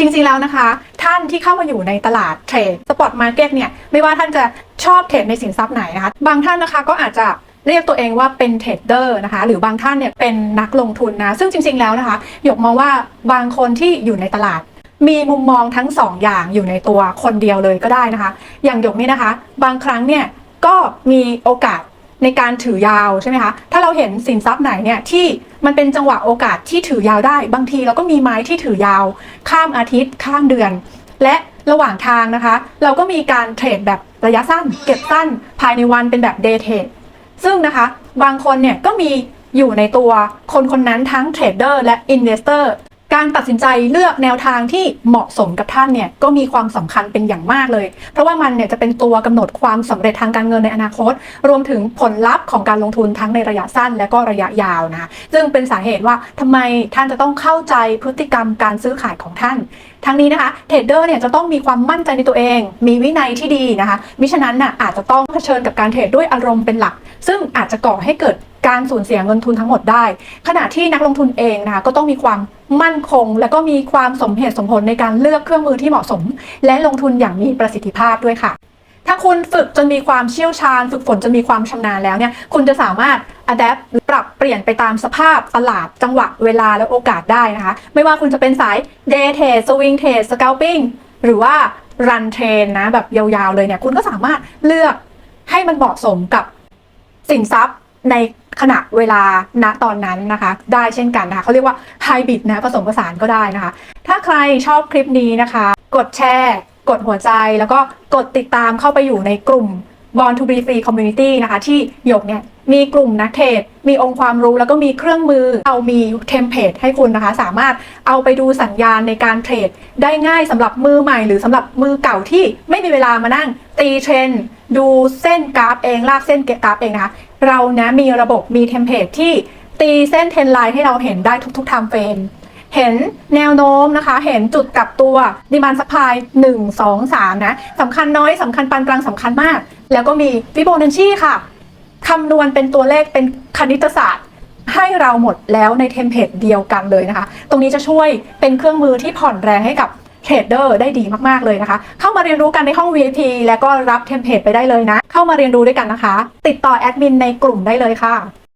จริงๆแล้วนะคะ ท่านที่เข้ามาอยู่ในตลาดเทรดสปอตมาร์เก็ตเนี่ยไม่ว่าท่านจะชอบเทรดในสินทรัพย์ไหนนะคะบางท่านนะคะก็อาจจะเรียกตัวเองว่าเป็นเทรดเดอร์นะคะหรือบางท่านเนี่ยเป็นนักลงทุนนะซึ่งจริง ๆแล้วนะคะหยกมองว่าบางคนที่อยู่ในตลาด มีมุมมองทั้งสองอย่างอยู่ในตัวคนเดียวเลยก็ได้นะคะ อย่างหยกนี่นะคะ บางครั้งเนี่ยก็มีโอกาส ในการถือยาวใช่ไหมคะ ถ้าเราเห็นสินทรัพย์ไหนเนี่ยที่มันเป็นจังหวะโอกาสที่ถือยาวได้ บางทีเราก็มีไม้ที่ถือยาว ข้ามอาทิตย์ ข้ามเดือน และระหว่างทางนะคะ เราก็มีการเทรดแบบระยะสั้น เก็บสั้นภายในวันเป็นแบบเดย์เทรดซึ่งนะคะบางคนเนี่ยก็มีอยู่ในตัวคนคนนั้นทั้งเทรดเดอร์และอินเวสเตอร์ การตัดสินใจเลือกแนวทางที่เหมาะสมกับท่านเนี่ยก็มีความสำคัญเป็นอย่างมากเลย เพราะว่ามันเนี่ยจะเป็นตัวกำหนดความสำเร็จทางการเงินในอนาคต รวมถึงผลลัพธ์ของการลงทุนทั้งในระยะสั้นและก็ระยะยาวนะซึ่งเป็นสาเหตุว่าทำไมท่านจะต้องเข้าใจพฤติกรรมการซื้อขายของท่านทั้งนี้นะคะเทรดเดอร์เนี่ยจะต้องมีความมั่นใจในตัวเอง มีวินัยที่ดีนะคะมิฉะนั้นน่ะอาจจะต้องเผชิญกับการเทรดด้วยอารมณ์เป็นหลัก ซึ่งอาจจะก่อให้เกิดการสูญเสียเงินทุนทั้งหมดได้ ขณะที่นักลงทุนเองนะคะก็ต้องมีความ มั่นคง และก็มีความสมเหตุสมผลในการเลือกเครื่องมือที่เหมาะสม และลงทุนอย่างมีประสิทธิภาพด้วยค่ะ ถ้าคุณฝึกจนมีความเชี่ยวชาญ ฝึกฝนจนมีความชำนาญแล้วเนี่ยคุณจะสามารถ adapt หรือปรับเปลี่ยนไปตามสภาพตลาดจังหวะเวลาและโอกาสได้นะคะ ไม่ว่าคุณจะเป็นสาย day trade swing trade scalping หรือว่า run trade นะแบบยาวๆเลยเนี่ยคุณก็สามารถเลือกให้มันเหมาะสมกับสินทรัพย์ ในขณะเวลาณตอนนั้นนะคะ ได้เช่นกันนะคะเขาเรียกว่าไฮบิดนะผสมผสานก็ได้นะคะ ถ้าใครชอบคลิปนี้นะคะ กดแชร์ กดหัวใจแล้วก็กดติดตามเข้าไปอยู่ในกลุ่ม Born to be Free Community นะคะที่หยกเนี่ยมีกลุ่มนักเทรดมีองค์ความรู้แล้วก็มีเครื่องมือเอามีเทมเพลตให้คุณนะคะ สามารถเอาไปดูสัญญาณในการเทรดได้ง่ายสำหรับมือใหม่ หรือสำหรับมือเก่าที่ไม่มีเวลามานั่ง ตีเทรนด์ดูเส้นกราฟเองลากเส้นกราฟเองนะคะเรานะมีระบบมีเทมเพลตที่ตีเส้นเทรนไลน์ให้เราเห็นได้ทุกๆ time frame เห็นแนวโน้มนะคะ เห็นจุดกลับตัวดีมานสปายหนึ่งสองสามนะสำคัญน้อยสำคัญปานกลางสำคัญมาก แล้วก็มีฟิโบนัชชีค่ะคำนวณเป็นตัวเลขเป็นคณิตศาสตร์ ให้เราหมดแล้วในเทมเพลตเดียวกันเลยนะคะ ตรงนี้จะช่วยเป็นเครื่องมือที่ผ่อนแรงให้กับเทรดเดอร์ได้ดีมากๆเลยนะคะ เข้ามาเรียนรู้กันในห้อง VIP แล้วก็รับเทมเพลตไปได้เลยนะ เข้ามาเรียนรู้ด้วยกันนะคะ ติดต่อแอดมินในกลุ่มได้เลยค่ะ